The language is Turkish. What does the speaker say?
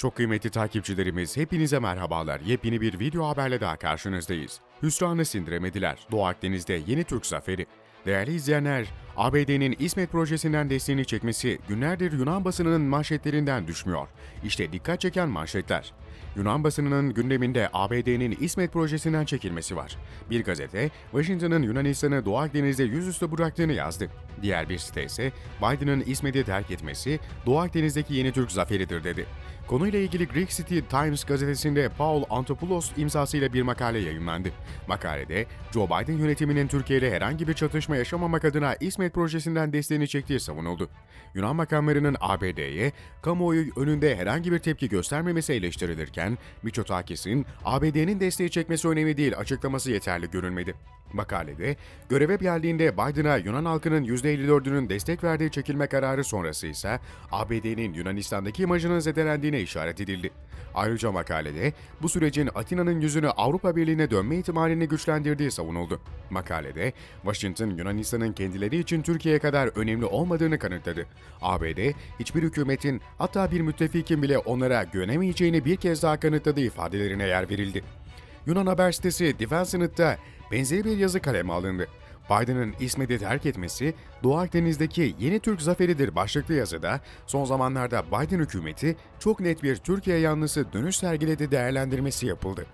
Çok kıymetli takipçilerimiz hepinize merhabalar. Yepyeni bir video haberle daha karşınızdayız. Hüsranı sindiremediler. Doğu Akdeniz'de yeni Türk zaferi. Değerli izleyenler, ABD'nin İsmet projesinden desteğini çekmesi günlerdir Yunan basınının manşetlerinden düşmüyor. İşte dikkat çeken manşetler. Yunan basınının gündeminde ABD'nin İsmet projesinden çekilmesi var. Bir gazete, Washington'ın Yunanistan'ı Doğu Akdeniz'de yüzüstü bıraktığını yazdı. Diğer bir site ise Biden'ın İsmet'i terk etmesi Doğu Akdeniz'deki yeni Türk zaferidir dedi. Konuyla ilgili Greek City Times gazetesinde Paul Antopoulos imzasıyla bir makale yayınlandı. Makalede Joe Biden yönetiminin Türkiye ile herhangi bir çatışma yaşamamak adına İsmet projesinden desteğini çektiği savunuldu. Yunan makamlarının ABD'ye kamuoyu önünde herhangi bir tepki göstermemesi eleştirilirken Mitsotakis'in ABD'nin desteği çekmesi önemli değil açıklaması yeterli görülmedi. Makalede, göreve geldiğinde Biden'a Yunan halkının %54'ünün destek verdiği çekilme kararı sonrası ise ABD'nin Yunanistan'daki imajının zedelendiğine işaret edildi. Ayrıca makalede bu sürecin Atina'nın yüzünü Avrupa Birliği'ne dönme ihtimalini güçlendirdiği savunuldu. Makalede, Washington Yunanistan'ın kendileri için Türkiye'ye kadar önemli olmadığını kanıtladı. ABD, hiçbir hükümetin hatta bir müttefikin bile onlara güvenemeyeceğini bir kez daha kanıtladığı ifadelerine yer verildi. Yunan haber sitesi Defense'net'te benzeri bir yazı kaleme alındı. Biden'ın İsmet'i terk etmesi Doğu Akdeniz'deki yeni Türk zaferidir başlıklı yazıda son zamanlarda Biden hükümeti çok net bir Türkiye yanlısı dönüş sergiledi değerlendirmesi yapıldı.